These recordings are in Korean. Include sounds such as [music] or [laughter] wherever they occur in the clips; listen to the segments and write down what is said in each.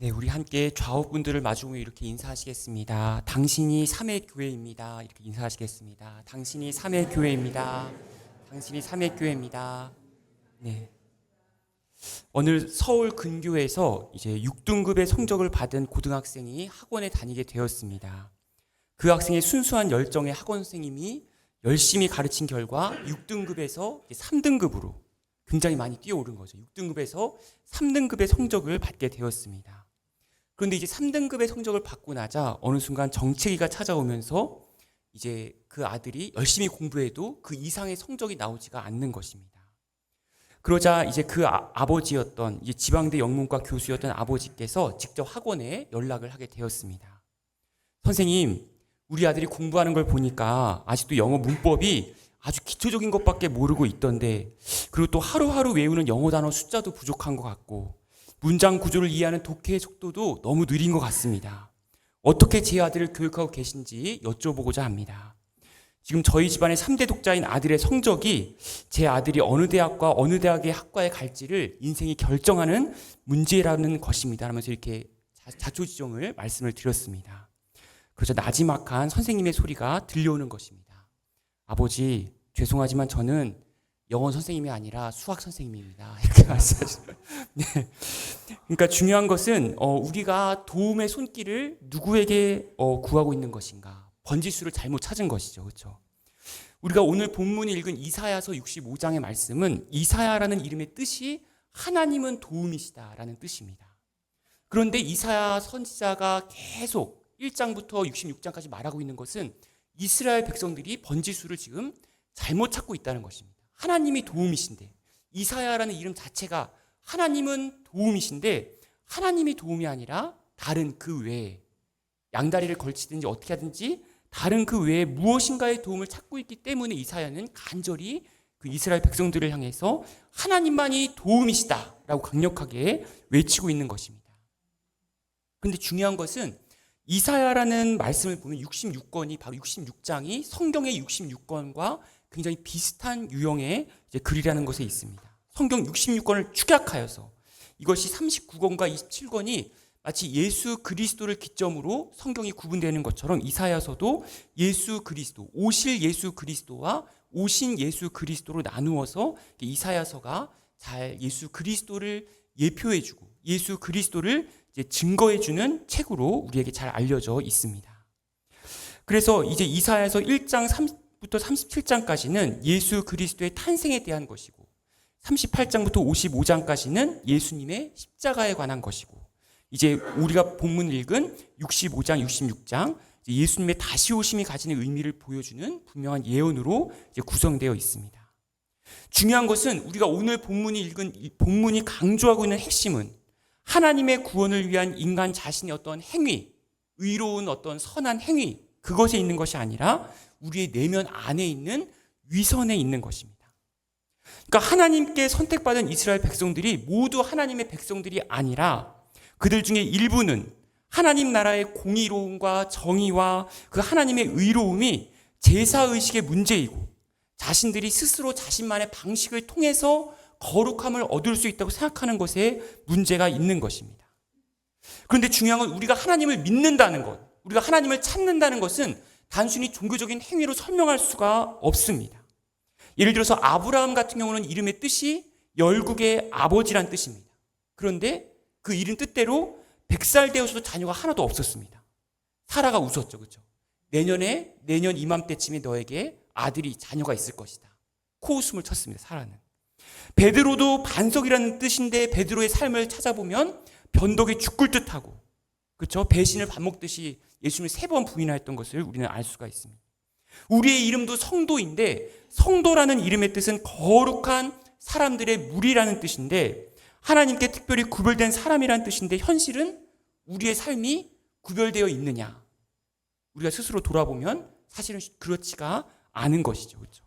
네, 우리 함께 좌우분들을 마주보며 이렇게 인사하시겠습니다. 당신이 3회 교회입니다. 이렇게 인사하시겠습니다. 당신이 3회 교회입니다. 당신이 3회 교회입니다. 네. 오늘 서울 근교에서 이제 6등급의 성적을 받은 고등학생이 학원에 다니게 되었습니다. 그 학생의 순수한 열정의 학원 선생님이 열심히 가르친 결과 6등급에서 3등급으로 굉장히 많이 뛰어오른 거죠. 6등급에서 3등급의 성적을 받게 되었습니다. 그런데 이제 3등급의 성적을 받고 나자 어느 순간 정체기가 찾아오면서 이제 그 아들이 열심히 공부해도 그 이상의 성적이 나오지가 않는 것입니다. 그러자 이제 그 아, 아버지였던 이제 지방대 영문과 교수였던 아버지께서 직접 학원에 연락을 하게 되었습니다. 선생님, 우리 아들이 공부하는 걸 보니까 아직도 영어 문법이 아주 기초적인 것밖에 모르고 있던데 그리고 또 하루하루 외우는 영어 단어 숫자도 부족한 것 같고 문장 구조를 이해하는 독해의 속도도 너무 느린 것 같습니다. 어떻게 제 아들을 교육하고 계신지 여쭤보고자 합니다. 지금 저희 집안의 3대 독자인 아들의 성적이 제 아들이 어느 대학과 어느 대학의 학과에 갈지를 인생이 결정하는 문제라는 것입니다. 하면서 이렇게 자초지종을 말씀을 드렸습니다. 그러자 나지막한 선생님의 소리가 들려오는 것입니다. 아버지, 죄송하지만 저는 영어 선생님이 아니라 수학 선생님입니다. [laughs] 이렇게 말씀하시죠. 네. 그러니까 중요한 것은 어, 우리가 도움의 손길을 누구에게 어, 구하고 있는 것인가? 번지수를 잘못 찾은 것이죠. 그렇죠? 우리가 오늘 본문이 읽은 이사야서 65장의 말씀은 이사야라는 이름의 뜻이 하나님은 도움이시다라는 뜻입니다. 그런데 이사야 선지자가 계속 1장부터 66장까지 말하고 있는 것은 이스라엘 백성들이 번지수를 지금 잘못 찾고 있다는 것입니다. 하나님이 도움이신데 이사야라는 이름 자체가 하나님은 도움이신데 하나님이 도움이 아니라 다른 그 외에 양다리를 걸치든지 어떻게 하든지 다른 그 외에 무엇인가의 도움을 찾고 있기 때문에 이사야는 간절히 그 이스라엘 백성들을 향해서 하나님만이 도움이시다라고 강력하게 외치고 있는 것입니다. 그런데 중요한 것은 이사야라는 말씀을 보면 66권이 바로 66장이 성경의 66권과 굉장히 비슷한 유형의 글이라는 것에 있습니다. 성경 66권을 축약하여서 이것이 39권과 27권이 마치 예수 그리스도를 기점으로 성경이 구분되는 것처럼 이사야서도 예수 그리스도, 오실 예수 그리스도와 오신 예수 그리스도로 나누어서 이사야서가 잘 예수 그리스도를 예표해주고 예수 그리스도를 증거해주는 책으로 우리에게 잘 알려져 있습니다. 그래서 이제 이사야서 1장 3 부터 37장까지는 예수 그리스도의 탄생에 대한 것이고 38장부터 55장까지는 예수님의 십자가에 관한 것이고 이제 우리가 본문 읽은 65장, 66장 예수님의 다시 오심이 가지는 의미를 보여주는 분명한 예언으로 구성되어 있습니다. 중요한 것은 우리가 오늘 본문이 읽은 본문이 강조하고 있는 핵심은 하나님의 구원을 위한 인간 자신의 어떤 행위, 의로운 어떤 선한 행위, 그것에 있는 것이 아니라 우리의 내면 안에 있는 위선에 있는 것입니다. 그러니까 하나님께 선택받은 이스라엘 백성들이 모두 하나님의 백성들이 아니라 그들 중에 일부는 하나님 나라의 공의로움과 정의와 그 하나님의 의로움이 제사의식의 문제이고 자신들이 스스로 자신만의 방식을 통해서 거룩함을 얻을 수 있다고 생각하는 것에 문제가 있는 것입니다. 그런데 중요한 건 우리가 하나님을 믿는다는 것, 우리가 하나님을 찾는다는 것은 단순히 종교적인 행위로 설명할 수가 없습니다. 예를 들어서 아브라함 같은 경우는 이름의 뜻이 열국의 아버지란 뜻입니다. 그런데 그 이름 뜻대로 100살 되어서도 자녀가 하나도 없었습니다. 사라가 웃었죠. 그렇죠? 내년에 내년 이맘때쯤에 너에게 아들이 자녀가 있을 것이다. 코웃음을 쳤습니다. 사라는. 베드로도 반석이라는 뜻인데 베드로의 삶을 찾아보면 변덕이 죽을 듯하고 그렇죠? 배신을 밥 먹듯이 예수님을 세번 부인하였던 것을 우리는 알 수가 있습니다. 우리의 이름도 성도인데 성도라는 이름의 뜻은 거룩한 사람들의 무리라는 뜻인데 하나님께 특별히 구별된 사람이라는 뜻인데 현실은 우리의 삶이 구별되어 있느냐? 우리가 스스로 돌아보면 사실은 그렇지가 않은 것이죠. 그렇죠?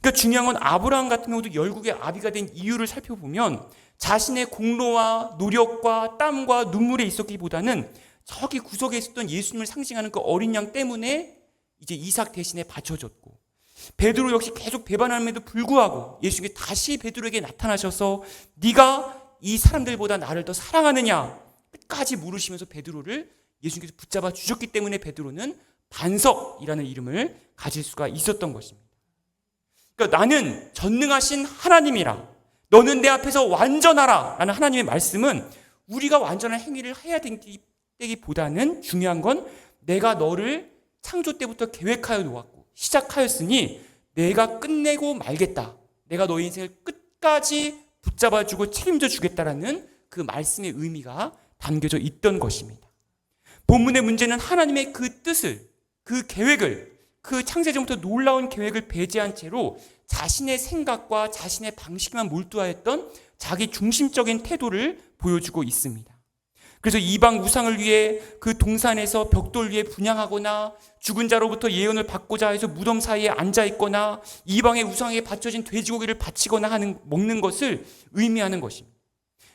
그러니까 중요한 건 아브라함 같은 경우도 열국의 아비가 된 이유를 살펴보면 자신의 공로와 노력과 땀과 눈물에 있었기보다는 저기 구석에 있었던 예수님을 상징하는 그 어린 양 때문에 이제 이삭 대신에 바쳐졌고 베드로 역시 계속 배반함에도 불구하고 예수님이 다시 베드로에게 나타나셔서 네가 이 사람들보다 나를 더 사랑하느냐 끝까지 물으시면서 베드로를 예수님께서 붙잡아 주셨기 때문에 베드로는 반석이라는 이름을 가질 수가 있었던 것입니다. 그러니까 나는 전능하신 하나님이라 너는 내 앞에서 완전하라 라는 하나님의 말씀은 우리가 완전한 행위를 해야 되기보다는 중요한 건 내가 너를 창조 때부터 계획하여 놓았고 시작하였으니 내가 끝내고 말겠다. 내가 너의 인생을 끝까지 붙잡아주고 책임져 주겠다라는 그 말씀의 의미가 담겨져 있던 것입니다. 본문의 문제는 하나님의 그 뜻을, 그 계획을, 그 창세전부터 놀라운 계획을 배제한 채로 자신의 생각과 자신의 방식만 몰두하였던 자기 중심적인 태도를 보여주고 있습니다. 그래서 이방 우상을 위해 그 동산에서 벽돌 위에 분양하거나 죽은 자로부터 예언을 받고자 해서 무덤 사이에 앉아 있거나 이방의 우상에 바쳐진 돼지고기를 바치거나 하는 먹는 것을 의미하는 것입니다.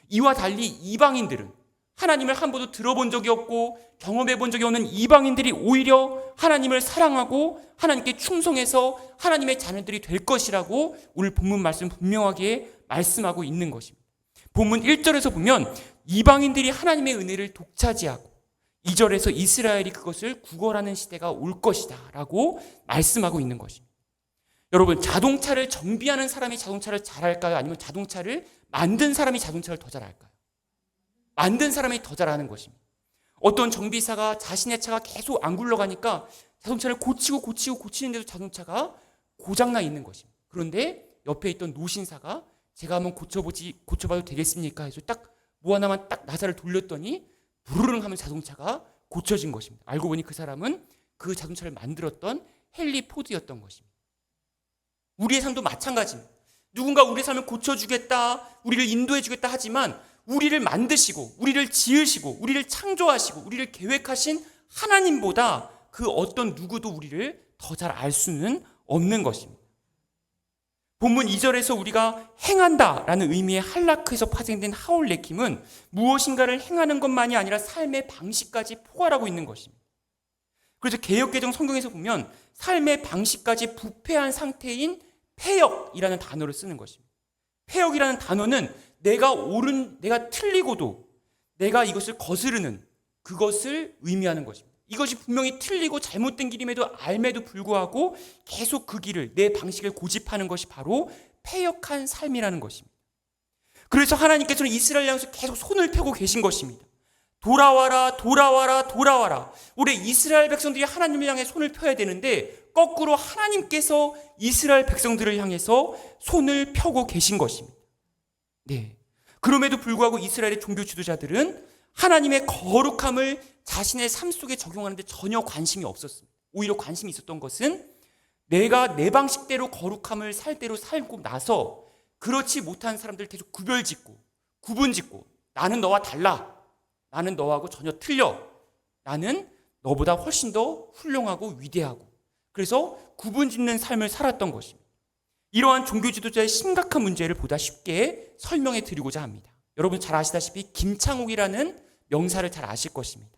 이와 달리 이방인들은 하나님을 한 번도 들어본 적이 없고 경험해 본 적이 없는 이방인들이 오히려 하나님을 사랑하고 하나님께 충성해서 하나님의 자녀들이 될 것이라고 오늘 본문 말씀 분명하게 말씀하고 있는 것입니다. 본문 1절에서 보면 이방인들이 하나님의 은혜를 독차지하고 2절에서 이스라엘이 그것을 구걸하는 시대가 올 것이다 라고 말씀하고 있는 것입니다. 여러분, 자동차를 정비하는 사람이 자동차를 잘 할까요? 아니면 자동차를 만든 사람이 자동차를 더 잘 할까요? 만든 사람이 더 잘하는 것입니다. 어떤 정비사가 자신의 차가 계속 안 굴러가니까 자동차를 고치고 고치고 고치는데도 자동차가 고장나 있는 것입니다. 그런데 옆에 있던 노신사가 제가 한번 고쳐보지 고쳐봐도 되겠습니까? 해서 딱 뭐 하나만 딱 나사를 돌렸더니 부르릉 하면 자동차가 고쳐진 것입니다. 알고 보니 그 사람은 그 자동차를 만들었던 헨리 포드였던 것입니다. 우리의 삶도 마찬가지입니다. 누군가 우리의 삶을 고쳐주겠다, 우리를 인도해주겠다 하지만 우리를 만드시고, 우리를 지으시고, 우리를 창조하시고, 우리를 계획하신 하나님보다 그 어떤 누구도 우리를 더 잘 알 수는 없는 것입니다. 본문 2절에서 우리가 행한다 라는 의미의 할라크에서 파생된 하울레킴은 무엇인가를 행하는 것만이 아니라 삶의 방식까지 포괄하고 있는 것입니다. 그래서 개혁개정 성경에서 보면 삶의 방식까지 부패한 상태인 폐역이라는 단어를 쓰는 것입니다. 폐역이라는 단어는 내가 옳은, 내가 틀리고도 내가 이것을 거스르는 그것을 의미하는 것입니다. 이것이 분명히 틀리고 잘못된 길임에도 알매도 불구하고 계속 그 길을 내 방식을 고집하는 것이 바로 폐역한 삶이라는 것입니다. 그래서 하나님께서는 이스라엘 향해서 계속 손을 펴고 계신 것입니다. 돌아와라, 돌아와라, 돌아와라. 우리 이스라엘 백성들이 하나님을 향해 손을 펴야 되는데 거꾸로 하나님께서 이스라엘 백성들을 향해서 손을 펴고 계신 것입니다. 네. 그럼에도 불구하고 이스라엘의 종교 지도자들은 하나님의 거룩함을 자신의 삶 속에 적용하는데 전혀 관심이 없었습니다. 오히려 관심이 있었던 것은 내가 내 방식대로 거룩함을 살 대로 살고 나서 그렇지 못한 사람들 계속 구별 짓고 구분 짓고 나는 너와 달라. 나는 너하고 전혀 틀려. 나는 너보다 훨씬 더 훌륭하고 위대하고. 그래서 구분 짓는 삶을 살았던 것입니다. 이러한 종교 지도자의 심각한 문제를 보다 쉽게 설명해 드리고자 합니다. 여러분 잘 아시다시피 김창욱이라는 명사를 잘 아실 것입니다.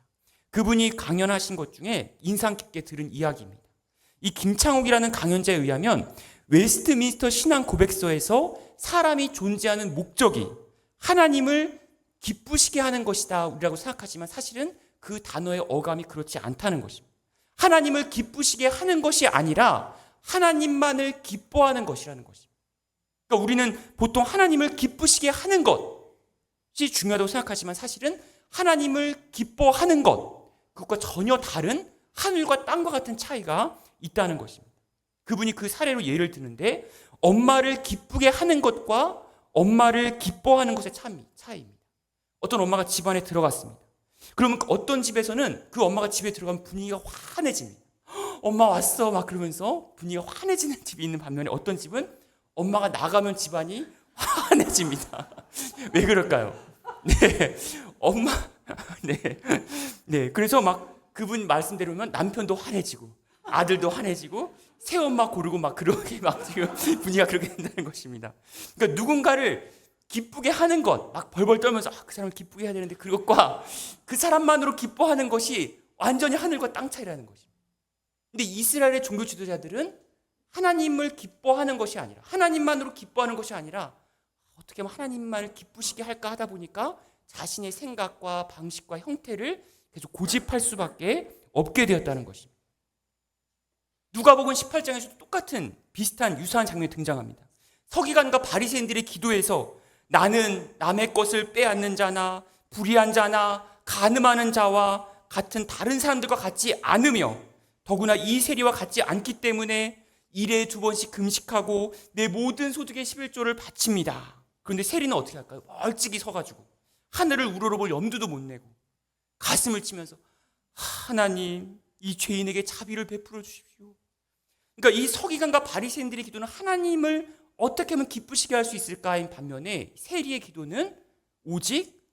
그분이 강연하신 것 중에 인상 깊게 들은 이야기입니다. 이 김창욱이라는 강연자에 의하면 웨스트민스터 신앙 고백서에서 사람이 존재하는 목적이 하나님을 기쁘시게 하는 것이다 라고 생각하지만 사실은 그 단어의 어감이 그렇지 않다는 것입니다. 하나님을 기쁘시게 하는 것이 아니라 하나님만을 기뻐하는 것이라는 것입니다. 그러니까 우리는 보통 하나님을 기쁘시게 하는 것이 중요하다고 생각하지만 사실은 하나님을 기뻐하는 것, 그것과 전혀 다른 하늘과 땅과 같은 차이가 있다는 것입니다. 그분이 그 사례로 예를 드는데 엄마를 기쁘게 하는 것과 엄마를 기뻐하는 것의 차이입니다. 어떤 엄마가 집안에 들어갔습니다. 그러면 어떤 집에서는 그 엄마가 집에 들어가면 분위기가 환해집니다. 엄마 왔어 막 그러면서 분위기가 환해지는 집이 있는 반면에 어떤 집은 엄마가 나가면 집안이 환해집니다. [laughs] 왜 그럴까요? 네. 엄마 [laughs] 네. 네. 그래서 막 그분 말씀대로면 남편도 환해지고 아들도 환해지고 새 엄마 고르고 막 그렇게 [laughs] 막 지금 분위기가 그렇게 된다는 것입니다. 그러니까 누군가를 기쁘게 하는 것, 막 벌벌 떨면서 아, 그 사람을 기쁘게 해야 되는데 그것과 그 사람만으로 기뻐하는 것이 완전히 하늘과 땅 차이라는 것입니다. 근데 이스라엘의 종교 지도자들은 하나님을 기뻐하는 것이 아니라 하나님만으로 기뻐하는 것이 아니라 어떻게 하면 하나님만을 기쁘시게 할까 하다 보니까 자신의 생각과 방식과 형태를 계속 고집할 수밖에 없게 되었다는 것입니다. 누가복음 18장에서도 똑같은 비슷한 유사한 장면이 등장합니다. 서기관과 바리새인들의 기도에서 나는 남의 것을 빼앗는 자나 불의한 자나 가늠하는 자와 같은 다른 사람들과 같지 않으며 더구나 이 세리와 같지 않기 때문에 일에 두 번씩 금식하고 내 모든 소득의 11조를 바칩니다. 그런데 세리는 어떻게 할까요? 멀찍이 서가지고 하늘을 우러러볼 염두도 못 내고 가슴을 치면서 하나님 이 죄인에게 자비를 베풀어 주십시오. 그러니까 이 서기관과 바리새인들의 기도는 하나님을 어떻게 하면 기쁘시게 할 수 있을까인 반면에 세리의 기도는 오직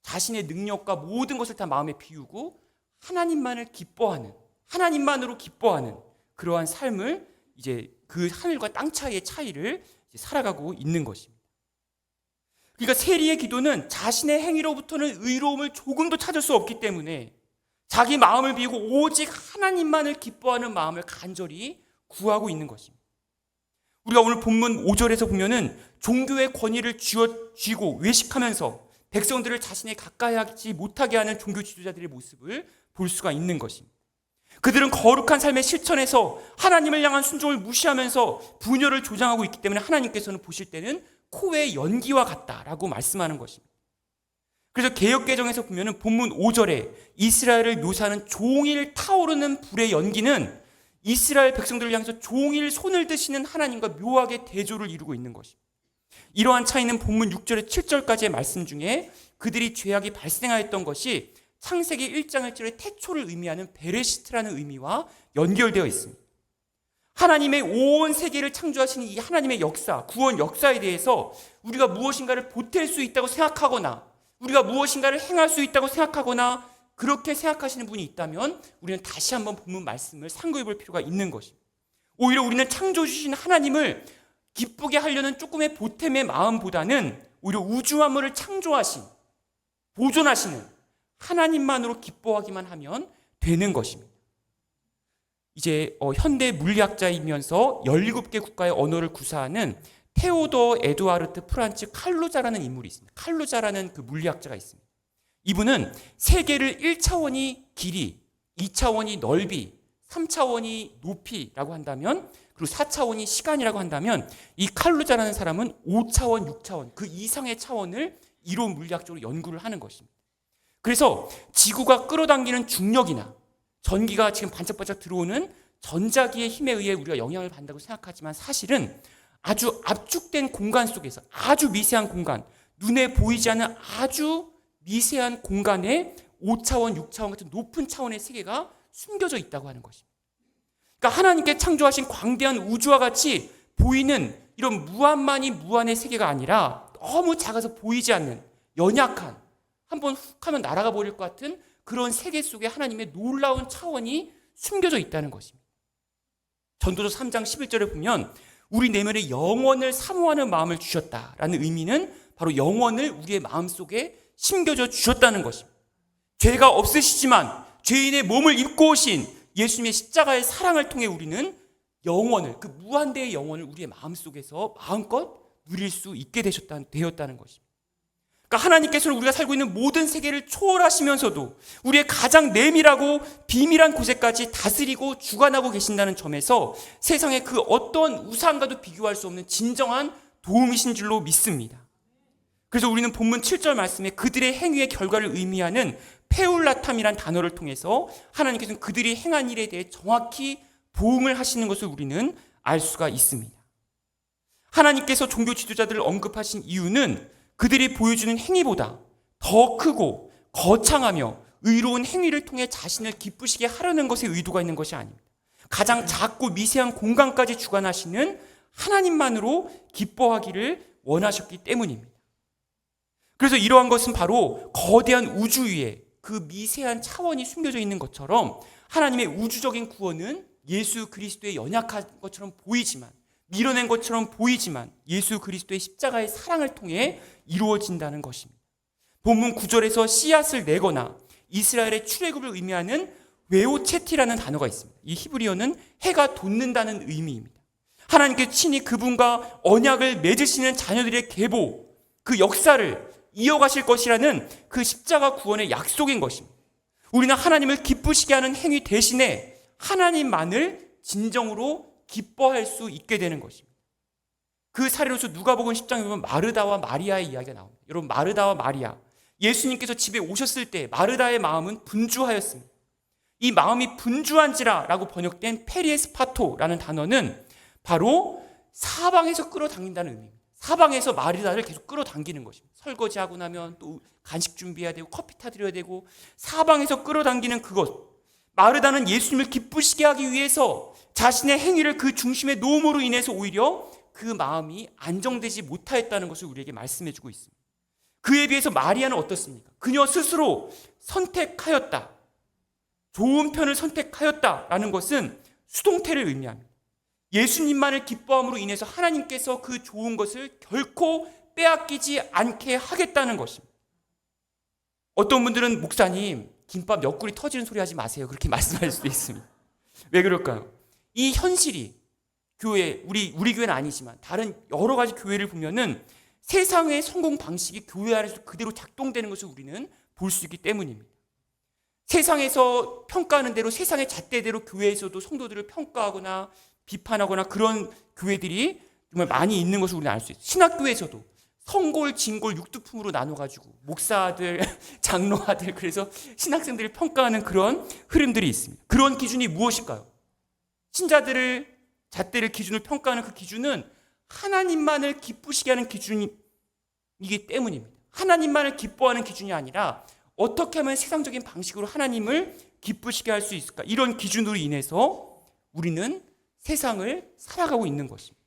자신의 능력과 모든 것을 다 마음에 비우고 하나님만을 기뻐하는 하나님만으로 기뻐하는 그러한 삶을 이제 그 하늘과 땅 차이의 차이를 살아가고 있는 것입니다. 그러니까 세리의 기도는 자신의 행위로부터는 의로움을 조금도 찾을 수 없기 때문에 자기 마음을 비우고 오직 하나님만을 기뻐하는 마음을 간절히 구하고 있는 것입니다. 우리가 오늘 본문 5절에서 보면은 종교의 권위를 쥐고 외식하면서 백성들을 자신에 가까이 하지 못하게 하는 종교 지도자들의 모습을 볼 수가 있는 것입니다. 그들은 거룩한 삶의 실천에서 하나님을 향한 순종을 무시하면서 분열을 조장하고 있기 때문에 하나님께서는 보실 때는 코의 연기와 같다라고 말씀하는 것입니다. 그래서 개혁개정에서 보면은 본문 5절에 이스라엘을 묘사하는 종일 타오르는 불의 연기는 이스라엘 백성들을 향해서 종일 손을 드시는 하나님과 묘하게 대조를 이루고 있는 것입니다. 이러한 차이는 본문 6절에 7절까지의 말씀 중에 그들이 죄악이 발생하였던 것이 창세기 1장 1절의 태초를 의미하는 베레시트라는 의미와 연결되어 있습니다. 하나님의 온 세계를 창조하시는 이 하나님의 역사, 구원 역사에 대해서 우리가 무엇인가를 보탤 수 있다고 생각하거나 우리가 무엇인가를 행할 수 있다고 생각하거나 그렇게 생각하시는 분이 있다면 우리는 다시 한번 본문 말씀을 상고해 볼 필요가 있는 것입니다. 오히려 우리는 창조 주신 하나님을 기쁘게 하려는 조금의 보탬의 마음보다는 오히려 우주 만물을 창조하신 보존하시는 하나님만으로 기뻐하기만 하면 되는 것입니다. 이제 어, 현대 물리학자이면서 17개 국가의 언어를 구사하는 테오더 에두아르트 프란츠 칼루자라는 인물이 있습니다. 칼루자라는 그 물리학자가 있습니다. 이분은 세계를 1차원이 길이, 2차원이 넓이, 3차원이 높이라고 한다면 그리고 4차원이 시간이라고 한다면 이 칼루자라는 사람은 5차원, 6차원 그 이상의 차원을 이론 물리학적으로 연구를 하는 것입니다. 그래서 지구가 끌어당기는 중력이나 전기가 지금 반짝반짝 들어오는 전자기의 힘에 의해 우리가 영향을 받는다고 생각하지만 사실은 아주 압축된 공간 속에서 아주 미세한 공간, 눈에 보이지 않는 아주 미세한 공간에 5차원, 6차원 같은 높은 차원의 세계가 숨겨져 있다고 하는 것입니다. 그러니까 하나님께 창조하신 광대한 우주와 같이 보이는 이런 무한만이 무한의 세계가 아니라 너무 작아서 보이지 않는 연약한 한번 훅 하면 날아가 버릴 것 같은 그런 세계 속에 하나님의 놀라운 차원이 숨겨져 있다는 것입니다. 전도서 3장 11절에 보면 우리 내면에 영원을 사모하는 마음을 주셨다라는 의미는 바로 영원을 우리의 마음 속에 심겨져 주셨다는 것입니다. 죄가 없으시지만 죄인의 몸을 입고 오신 예수님의 십자가의 사랑을 통해 우리는 영원을 그 무한대의 영원을 우리의 마음 속에서 마음껏 누릴 수 있게 되셨다, 되었다는 것입니다. 그러니까 하나님께서는 우리가 살고 있는 모든 세계를 초월하시면서도 우리의 가장 내밀하고 비밀한 곳에까지 다스리고 주관하고 계신다는 점에서 세상의 그 어떤 우상과도 비교할 수 없는 진정한 도움이신 줄로 믿습니다. 그래서 우리는 본문 7절 말씀에 그들의 행위의 결과를 의미하는 페울라탐이란 단어를 통해서 하나님께서는 그들이 행한 일에 대해 정확히 보응을 하시는 것을 우리는 알 수가 있습니다. 하나님께서 종교 지도자들을 언급하신 이유는 그들이 보여주는 행위보다 더 크고 거창하며 의로운 행위를 통해 자신을 기쁘시게 하려는 것에 의도가 있는 것이 아닙니다. 가장 작고 미세한 공간까지 주관하시는 하나님만으로 기뻐하기를 원하셨기 때문입니다. 그래서 이러한 것은 바로 거대한 우주 위에 그 미세한 차원이 숨겨져 있는 것처럼 하나님의 우주적인 구원은 예수 그리스도의 연약한 것처럼 보이지만 밀어낸 것처럼 보이지만 예수 그리스도의 십자가의 사랑을 통해 이루어진다는 것입니다. 본문 9절에서 씨앗을 내거나 이스라엘의 출애굽을 의미하는 웨오체티라는 단어가 있습니다. 이 히브리어는 해가 돋는다는 의미입니다. 하나님께 친히 그분과 언약을 맺으시는 자녀들의 계보, 그 역사를 이어가실 것이라는 그 십자가 구원의 약속인 것입니다. 우리는 하나님을 기쁘시게 하는 행위 대신에 하나님만을 진정으로 기뻐할 수 있게 되는 것입니다. 그 사례로서 누가복음 10장에 보면 마르다와 마리아의 이야기가 나옵니다. 여러분 마르다와 마리아 예수님께서 집에 오셨을 때 마르다의 마음은 분주하였습니다. 이 마음이 분주한지라라고 번역된 페리에스파토라는 단어는 바로 사방에서 끌어당긴다는 의미입니다. 사방에서 마르다를 계속 끌어당기는 것입니다. 설거지하고 나면 또 간식 준비해야 되고 커피 타드려야 되고 사방에서 끌어당기는 그것. 마르다는 예수님을 기쁘시게 하기 위해서 자신의 행위를 그 중심에 놓음으로 인해서 오히려 그 마음이 안정되지 못하였다는 것을 우리에게 말씀해 주고 있습니다. 그에 비해서 마리아는 어떻습니까? 그녀 스스로 선택하였다. 좋은 편을 선택하였다라는 것은 수동태를 의미합니다. 예수님만을 기뻐함으로 인해서 하나님께서 그 좋은 것을 결코 빼앗기지 않게 하겠다는 것입니다. 어떤 분들은 목사님 김밥 몇 구리 터지는 소리 하지 마세요. 그렇게 [laughs] 말씀할 수도 있습니다. 왜 그럴까요? 이 현실이 교회 우리 우리 교회는 아니지만 다른 여러 가지 교회를 보면은 세상의 성공 방식이 교회 안에서 그대로 작동되는 것을 우리는 볼 수 있기 때문입니다. 세상에서 평가하는 대로 세상의 잣대대로 교회에서도 성도들을 평가하거나 비판하거나 그런 교회들이 정말 많이 있는 것을 우리는 알 수 있어요. 신학교에서도 성골, 진골, 육두품으로 나눠가지고 목사들, [laughs] 장로아들 그래서 신학생들을 평가하는 그런 흐름들이 있습니다. 그런 기준이 무엇일까요? 신자들을 잣대를 기준으로 평가하는 그 기준은 하나님만을 기쁘시게 하는 기준이기 때문입니다. 하나님만을 기뻐하는 기준이 아니라 어떻게 하면 세상적인 방식으로 하나님을 기쁘시게 할 수 있을까? 이런 기준으로 인해서 우리는 세상을 살아가고 있는 것입니다.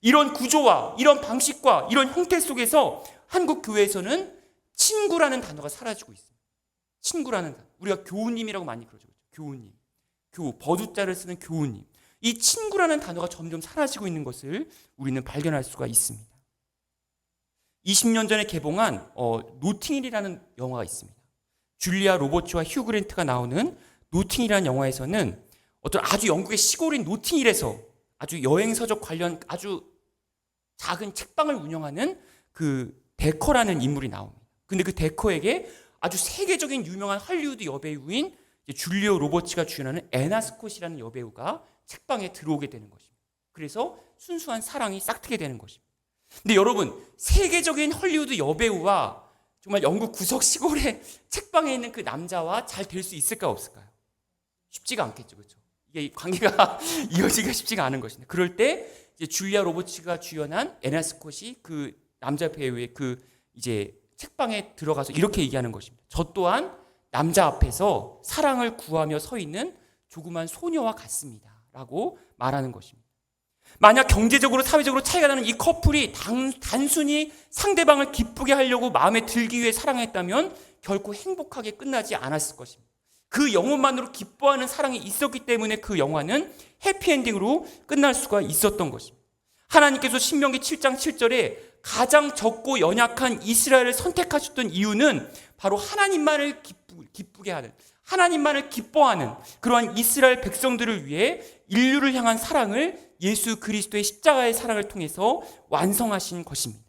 이런 구조와 이런 방식과 이런 형태 속에서 한국 교회에서는 친구라는 단어가 사라지고 있습니다. 친구라는 단어. 우리가 교우님이라고 많이 그러죠. 교우님. 교우, 버두자를 쓰는 교우님. 이 친구라는 단어가 점점 사라지고 있는 것을 우리는 발견할 수가 있습니다. 20년 전에 개봉한 어, 노팅힐이라는 영화가 있습니다. 줄리아 로버츠와 휴 그랜트가 나오는 노팅힐이라는 영화에서는 어떤 아주 영국의 시골인 노팅힐에서 아주 여행서적 관련 아주 작은 책방을 운영하는 그 데커라는 인물이 나옵니다. 근데 그 데커에게 아주 세계적인 유명한 할리우드 여배우인 줄리오 로버츠가 주연하는 에나 스콧이라는 여배우가 책방에 들어오게 되는 것입니다. 그래서 순수한 사랑이 싹트게 되는 것입니다. 근데 여러분, 세계적인 헐리우드 여배우와 정말 영국 구석 시골의 [laughs] 책방에 있는 그 남자와 잘 될 수 있을까 없을까요? 쉽지가 않겠죠. 그렇죠? 이게 관계가 [laughs] 이어지기가 쉽지가 않은 것인데. 그럴 때 이제 줄리아 로버츠가 주연한 에나 스콧이 그 남자 배우의 그 이제 책방에 들어가서 이렇게 얘기하는 것입니다. 저 또한 남자 앞에서 사랑을 구하며 서 있는 조그만 소녀와 같습니다. 라고 말하는 것입니다. 만약 경제적으로 사회적으로 차이가 나는 이 커플이 단, 단순히 상대방을 기쁘게 하려고 마음에 들기 위해 사랑했다면 결코 행복하게 끝나지 않았을 것입니다. 그 영혼만으로 기뻐하는 사랑이 있었기 때문에 그 영화는 해피엔딩으로 끝날 수가 있었던 것입니다. 하나님께서 신명기 7장 7절에 가장 적고 연약한 이스라엘을 선택하셨던 이유는 바로 하나님만을 기쁘, 기쁘게 하는 하나님만을 기뻐하는 그러한 이스라엘 백성들을 위해 인류를 향한 사랑을 예수 그리스도의 십자가의 사랑을 통해서 완성하신 것입니다.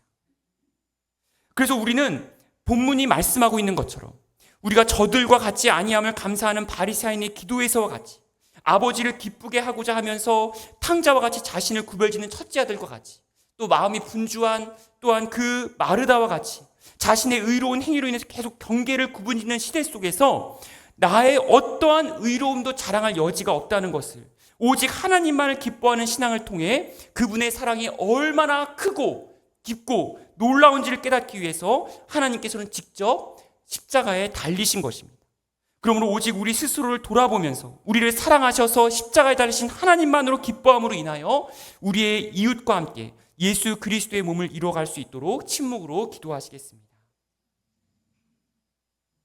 그래서 우리는 본문이 말씀하고 있는 것처럼 우리가 저들과 같이 아니함을 감사하는 바리사인의 기도에서와 같이 아버지를 기쁘게 하고자 하면서 탕자와 같이 자신을 구별짓는 첫째 아들과 같이 또 마음이 분주한 또한 그 마르다와 같이 자신의 의로운 행위로 인해서 계속 경계를 구분짓는 시대 속에서 나의 어떠한 의로움도 자랑할 여지가 없다는 것을 오직 하나님만을 기뻐하는 신앙을 통해 그분의 사랑이 얼마나 크고 깊고 놀라운지를 깨닫기 위해서 하나님께서는 직접 십자가에 달리신 것입니다. 그러므로 오직 우리 스스로를 돌아보면서 우리를 사랑하셔서 십자가에 달리신 하나님만으로 기뻐함으로 인하여 우리의 이웃과 함께 예수 그리스도의 몸을 이루어갈 수 있도록 침묵으로 기도하시겠습니다.